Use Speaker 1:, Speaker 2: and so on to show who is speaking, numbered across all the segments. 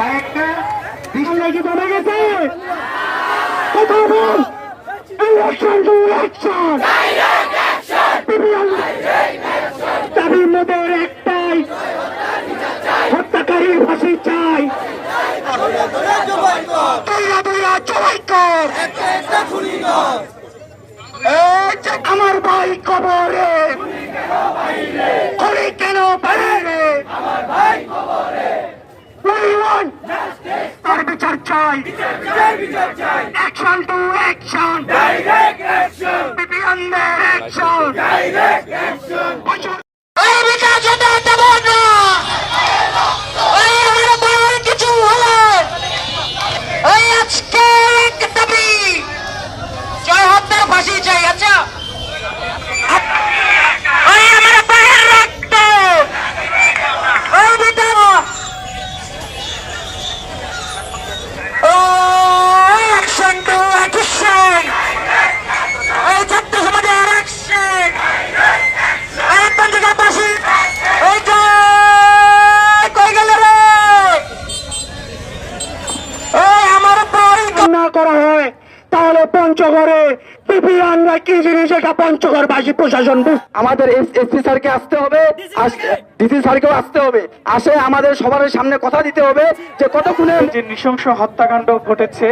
Speaker 1: তার একটা কমে গেছে? কথা বল। ইলেকশন টু ইলেকশন দাবি মোদের একটাই। হত্যাকারীর ফাঁসি আমার ভাই কবরে। খুনি কেন বাইরে চাই। অ্যাকশন টু অ্যাকশন বিপিএনদের অ্যাকশন এই করা হয় তাহলে পঞ্চগড়ে পিপিআনরা কি জিনিস এটা পঞ্চগড় বাসী প্রশাসন বুঝ-
Speaker 2: আমাদের এসপি স্যারকে আসতে হবে ডিসি স্যারকেও আসতে হবে। আসে আমাদের সবার সামনে কথা দিতে হবে যে কতক্ষণে
Speaker 3: যে নৃশংস হত্যাকাণ্ড ঘটেছে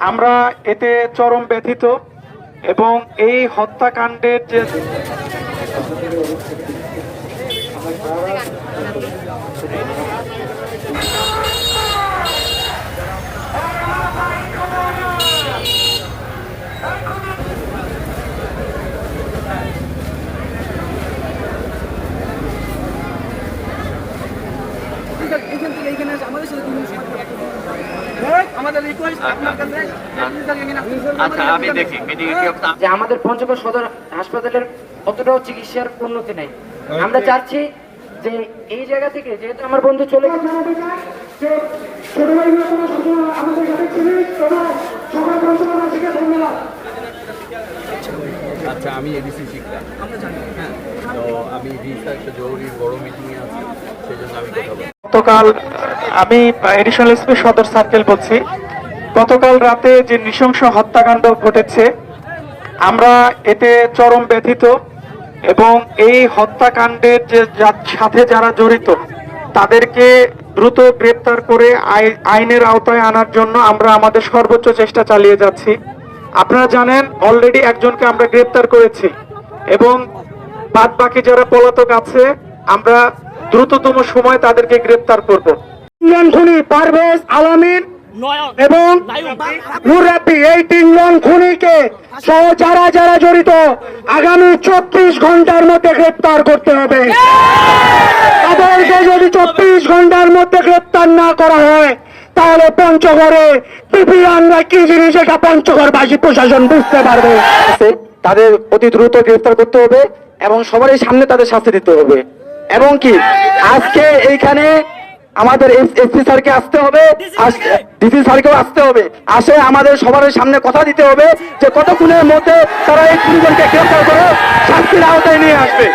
Speaker 3: আমরা এতে চরম ব্যথিত এবং এই হত্যাকাণ্ডের যে
Speaker 4: আচ্ছা আমি দেখি মিটিং
Speaker 5: যে আমাদের পঞ্চগড় সদর হাসপাতালের অতটাও চিকিৎসার উন্নতি নেই। আমরা চাচ্ছি যে এই জায়গা থেকে যেহেতু আমার বন্ধু চলে গেছে
Speaker 4: আচ্ছা আমি এডিসি শিখতাম হ্যাঁ। তো আমি একটা জরুরি বড় মিটিংয়ে আছি সেই জন্য আমি কথা বলছি।
Speaker 3: গতকাল আমি এডিশনাল এসপি সদর সার্কেল বলছি। গতকাল রাতে যে নৃশংস হত্যাকাণ্ড ঘটেছে, আমরা এতে চরম ব্যথিত এবং এই হত্যাকাণ্ডের যে সাথে যারা জড়িত, তাদেরকে দ্রুত গ্রেপ্তার করে আই- আইনের আওতায় আনার জন্য আমরা আমাদের সর্বোচ্চ চেষ্টা চালিয়ে যাচ্ছি। আপনারা জানেন অলরেডি একজনকে আমরা গ্রেপ্তার করেছি এবং বাদ বাকি যারা পলাতক আছে, আমরা দ্রুততম সময় তাদেরকে গ্রেপ্তার করব।
Speaker 1: পারভেজ আলামিন এবং নুরাব্বি এই তিনজন খুনিকে সহ যারা যারা জড়িত আগামী চব্বিশ ঘণ্টার মধ্যে গ্রেপ্তার করতে হবে। তাদেরকে যদি চব্বিশ ঘণ্টার মধ্যে গ্রেপ্তার না করা হয় তাহলে পঞ্চগড়ে পিপিআনরা কি জিনিস এটা পঞ্চগড় বাসী প্রশাসন বুঝতে পারবে।
Speaker 2: তাদের অতি দ্রুত গ্রেফতার করতে হবে এবং সবারই সামনে তাদের শাস্তি দিতে হবে। এবং কি? আজকে এইখানে আমাদের এসপি স্যারকে আসতে হবে ডিসি স্যারকেও আসতে হবে। আসে আমাদের সবার সামনে কথা দিতে হবে যে কতক্ষণের মধ্যে তারা এই তিনজনকে গ্রেফতার করে শাস্তির আওতায় নিয়ে আসবে।